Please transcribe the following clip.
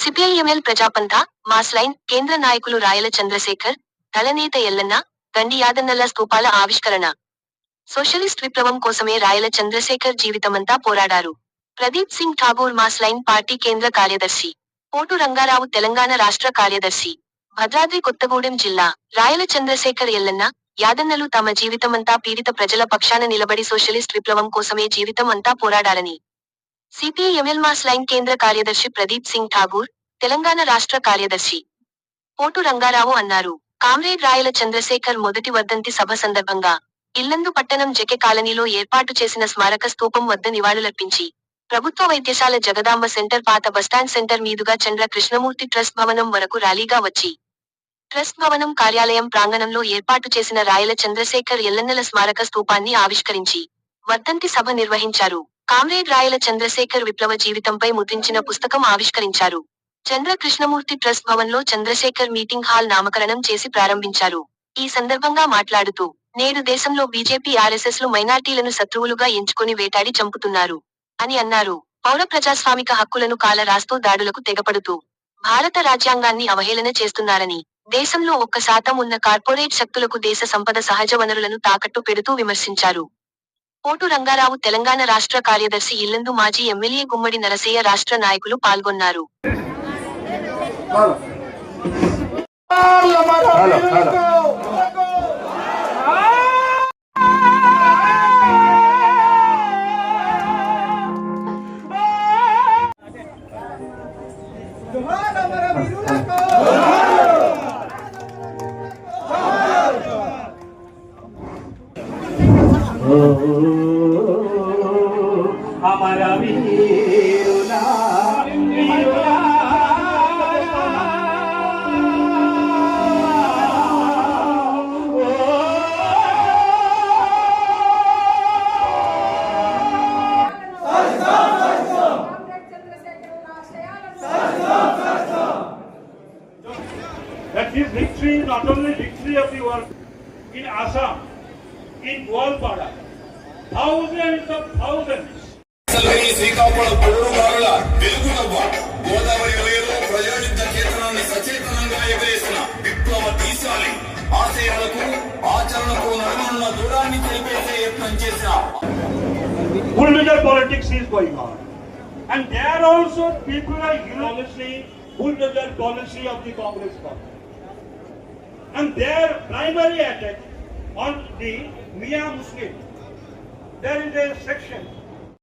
CPIML ప్రజాపంత mass line కేంద్ర నాయకులు రాయల చంద్రశేఖర్ దళనేత ఎల్లన్న దండి యాదన్నల స్తూపాల ఆవిష్కరణ. సోషలిస్ట్ విప్లవం కోసమే రాయల చంద్రశేఖర్ జీవితమంతా పోరాడారు. Pradeep Singh Thakur mass line party కేంద్ర కార్యదర్శి పోటు రంగారావు తెలంగాణ రాష్ట్ర కార్యదర్శి భద్రాద్రి కొత్తగూడెం జిల్లా రాయల చంద్రశేఖర్ ఎల్లన్న యాదన్నలు తమ జీవితమంతా పీడిత ప్రజల పక్షాన నిలబడి సోషలిస్ట్ విప్లవం కోసమే జీవితం అంతా పోరాడారని సిపిఐఎంఎల్ మాస్ లైన్ కేంద్ర కార్యదర్శి ప్రదీప్ సింగ్ ఠాగూర్ తెలంగాణ రాష్ట్ర కార్యదర్శి పోటు రంగారావు అన్నారు. కామ్రేడ్ రాయల చంద్రశేఖర్ మొదటి వర్ధంతి సభ సందర్భంగా ఇల్లందు పట్టణం జెకె కాలనీలో ఏర్పాటు చేసిన స్మారక స్తూపం వద్ద నివాళులర్పించి ప్రభుత్వ వైద్యశాల జగదాంబ సెంటర్ పాత బస్టాండ్ సెంటర్ మీదుగా చంద్ర కృష్ణమూర్తి ట్రస్ట్ భవనం వరకు ర్యాలీగా వచ్చి ట్రస్ట్ భవనం కార్యాలయం ప్రాంగణంలో ఏర్పాటు చేసిన రాయల చంద్రశేఖర్ ఎల్లన్నెల స్మారక స్తూపాన్ని ఆవిష్కరించి వర్ధంతి సభ నిర్వహించారు. కామ్రేడ్ రాయల చంద్రశేఖర్ విప్లవ జీవితంపై ముద్రించిన పుస్తకం ఆవిష్కరించారు. చంద్ర కృష్ణమూర్తి ట్రస్ట్ భవన్లో చంద్రశేఖర్ మీటింగ్ హాల్ నామకరణం చేసి ప్రారంభించారు. ఈ సందర్భంగా మాట్లాడుతూ నేడు దేశంలో బీజేపీ ఆర్ఎస్ఎస్లు మైనార్టీలను శత్రువులుగా ఎంచుకుని వేటాడి చంపుతున్నారు అని అన్నారు. పౌర ప్రజాస్వామిక హక్కులను కాల రాస్తూ దాడులకు తెగపడుతూ భారత రాజ్యాంగాన్ని అవహేళన చేస్తున్నారని దేశంలో ఒక్క శాతం ఉన్న కార్పొరేట్ శక్తులకు దేశ సంపద సహజ వనరులను తాకట్టు పెడుతూ విమర్శించారు. పోటు రంగారావు తెలంగాణ రాష్ట్ర కార్యదర్శి ఇల్లందు మాజీ ఎమ్మెల్యే గుమ్మడి నరసయ్య రాష్ట్ర నాయకులు పాల్గొన్నారు Oh! আমার বীরুলা victory not only victory of the world in Assam, in Goalpada, thousands of thousands అసలు శ్రీకాకుళం పౌరుల వెలుగునవ్వ గోదావరి వలయలో ప్రజాయుద్ధ చేతనాన్ని సచేతనంగా ఎగరేసిన విప్లవ దీశాలి ఆశయాలకు ఆచరణకు నడుమన్న దూరాన్ని తెలిపేసే యత్నం చేసిన bulldozer politics is going on. And there also people are unanimously bulldozer policy of the Congress party. And their primary attack on the Mia Muslim, there is a section